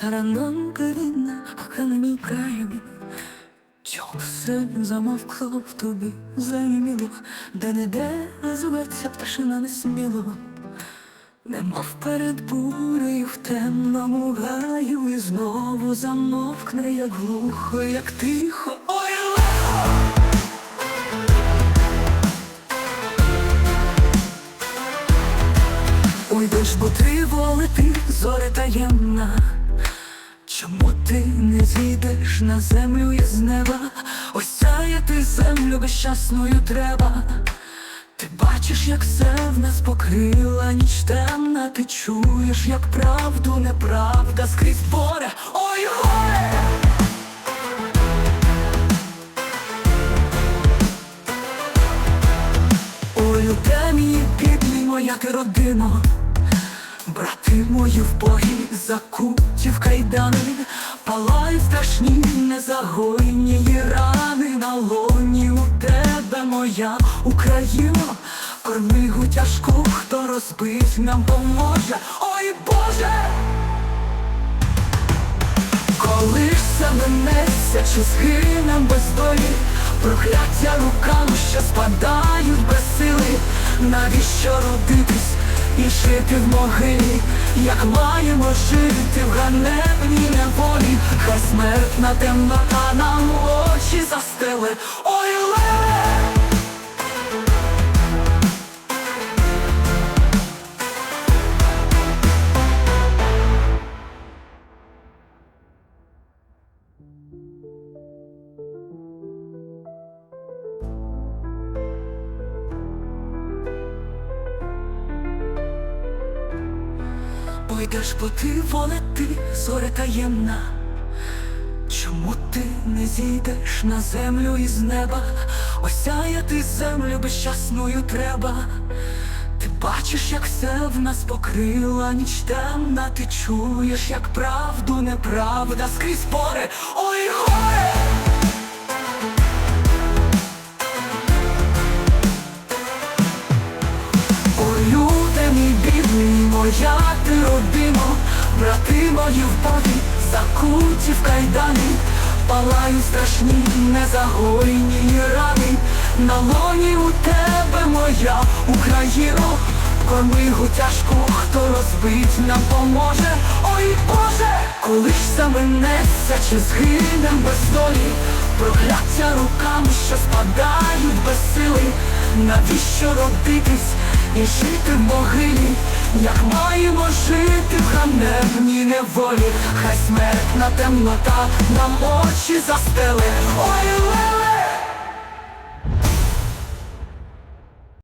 Саранонка війна, ханмі краєм. Чом все замовкло в тобі заміло, де не де зветься пташина несміло, Немов перед бурею в темному гаю, і знову замовкне, як глухо, як тихо. Уйдеш, бо ти волити, зоре таємна. Чому ти не зійдеш на землю із неба? Осяяти землю безщасною треба. Ти бачиш, як все в нас покрила ніч темна, ти чуєш, як правду неправда скрізь боре. Ой, горе! Ой, у темі підлі моя ти родино, брати мої в богі закуті в кайдани, палають страшні незагойні рани на лоні. У тебе моя Україно, кормигу тяжку, хто розбить нам поможе, ой Боже! Коли ж все минеться, чи згинем без долі, прокляття руками, що спадають без сили, навіщо родитись і жити в могилі, як маємо жити в ганебній неволі, хай смертна темнота нам очі застеле, ой леле! Ой, де ж бо ти волети, зоре таємна, чому ти не зійдеш на землю із неба, осяяти землю безщасною треба. Ти бачиш, як все в нас покрила ніч темна, ти чуєш, як правду неправда скрізь поре, ой горе! Моя ти родино, брати мої в боді, закуті в кайдані, палають страшні незагойні рани, на лоні у тебе моя Україно, кормигу тяжку, хто розбить нам поможе, ой Боже, коли ж все минеться, чи згинем без долі, прокляття руками, що спадають без сили, навіщо родитись? І жити в могилі, як маємо жити в ганебній неволі, хай смертна темнота нам очі застеле. Ой,